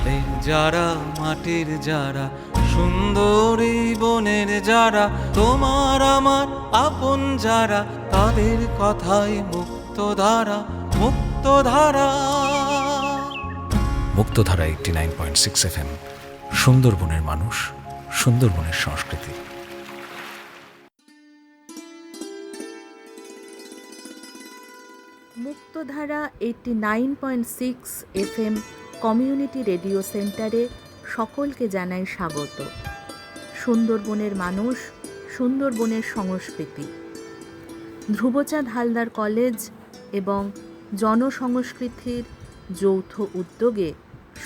জলের যারা মাটির যারা সুন্দরী বনের যারা তোমার আমার আপন যারা তাদের কথাই Mukta Dhara Mukta Dhara Muktadhara eighty nine point six F M সুন্দরবনের মানুষ সুন্দরবনের সংস্কৃতি। Muktadhara eighty nine point six FM community radio সেন্টারে সকলকে জানাই স্বাগত। সুন্দরবনের মানুষ, সুন্দরবনের সংস্কৃতি। ধ্রুবচাঁদ হালদার কলেজ এবং জনসংস্কৃতির যৌথ উদ্যোগে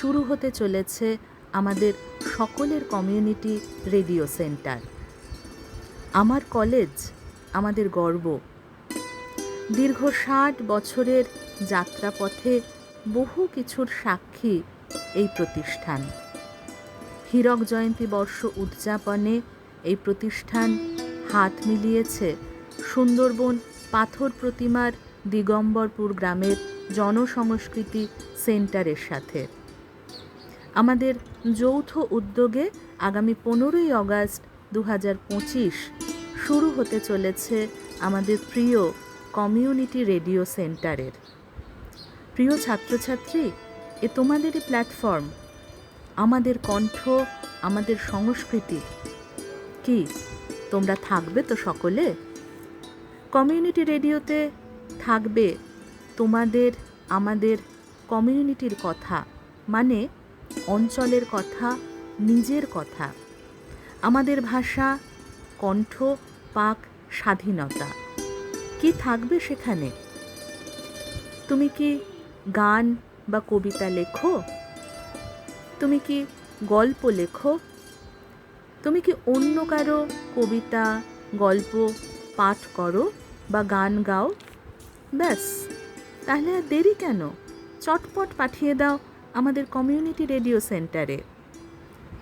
শুরু হতে চলেছে আমাদের সকলের কমিউনিটি রেডিও সেন্টার। আমার কলেজ, আমাদের গর্ব। দীর্ঘ ষাট বছরের যাত্রাপথে বহু কিছুর সাক্ষী এই প্রতিষ্ঠান। হীরক জয়ন্তী বর্ষ উদযাপনে এই প্রতিষ্ঠান হাত মিলিয়েছে সুন্দরবন পাথর প্রতিমার দিগম্বরপুর গ্রামের জনসংস্কৃতি সেন্টারের সাথে। আমাদের যৌথ উদ্যোগে আগামী পনেরোই আগস্ট দু শুরু হতে চলেছে আমাদের প্রিয় কমিউনিটি রেডিও সেন্টারের। প্রিয় ছাত্রছাত্রী, এ তোমাদেরই প্ল্যাটফর্ম আমাদের কণ্ঠ, আমাদের সংস্কৃতি। কি, তোমরা থাকবে তো সকলে? কমিউনিটি রেডিওতে থাকবে তোমাদের, আমাদের কমিউনিটির কথা মানে অঞ্চলের কথা, নিজের কথা। আমাদের ভাষা, কণ্ঠ, পাক, স্বাধীনতা। কি থাকবে সেখানে? তুমি কি গান বা কবিতা লেখো? তুমি কি গল্প লেখো? তুমি কি অন্য কারও কবিতা, গল্প, পাঠ করো বা গান গাও? ব্যাস, তাহলে আর দেরি কেন? চটপট পাঠিয়ে দাও আমাদের কমিউনিটি রেডিও সেন্টারে।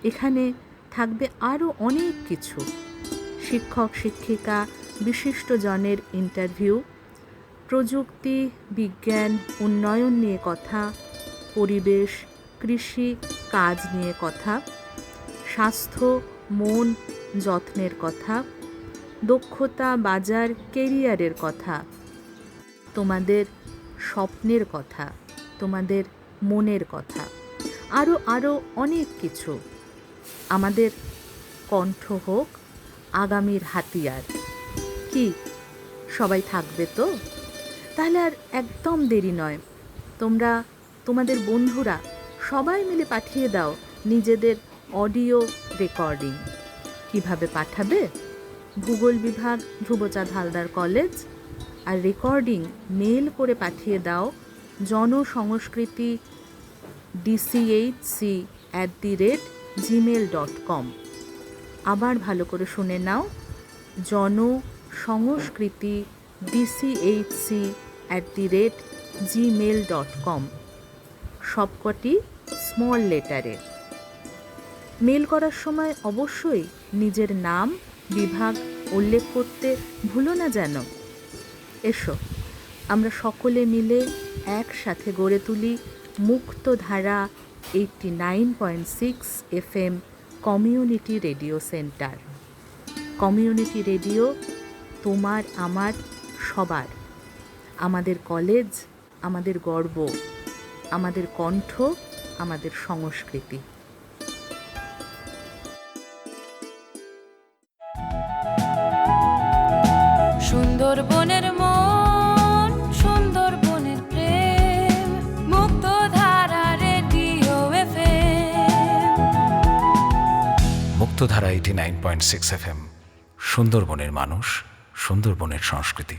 এখানে থাকবে আরও অনেক কিছু। শিক্ষক, শিক্ষিকা, বিশিষ্টজনের ইন্টারভিউ প্রযুক্তি, বিজ্ঞান, উন্নয়ন নিয়ে কথা, পরিবেশ, কৃষি কাজ নিয়ে কথা, স্বাস্থ্য, মন যত্নের কথা, দক্ষতা বাজার, কেরিয়ারের কথা, তোমাদের স্বপ্নের কথা, তোমাদের মনের কথা আরও আরও অনেক কিছু। আমাদের কণ্ঠ হোক আগামীর হাতিয়ার। কি? সবাই থাকবে তো? তাহলে আর একদম দেরি নয়। তোমরা, তোমাদের বন্ধুরা সবাই মিলে পাঠিয়ে দাও নিজেদের অডিও রেকর্ডিং। কীভাবে পাঠাবে? ভূগোল বিভাগ, ধ্রুবচাঁদ হালদার কলেজ আর রেকর্ডিং মেল করে পাঠিয়ে দাও Janasanskriti DCHC at the rate Gmail dot com আবার ভালো করে শুনে নাও Janasanskriti DCHC at the rate Gmail dot com সবকটি স্মল লেটারে মেল করার সময় অবশ্যই নিজের নাম, বিভাগ, উল্লেখ করতে ভুলো না যেন। এসো, আমরা সকলে মিলে একসাথে গড়ে তুলি Mukta Dhara eighty nine point six FM community radio centre community radio তোমার, আমার সবার। আমাদের কলেজ আমাদের গর্ব আমাদের কণ্ঠ আমাদের সংস্কৃতি। সুন্দরবনের মন সুন্দরবনের প্রেম Mukta Dhara radio FM. Muktadhara eighty nine point six F M সুন্দরবনের মানুষ। সুন্দরবনের সংস্কৃতি।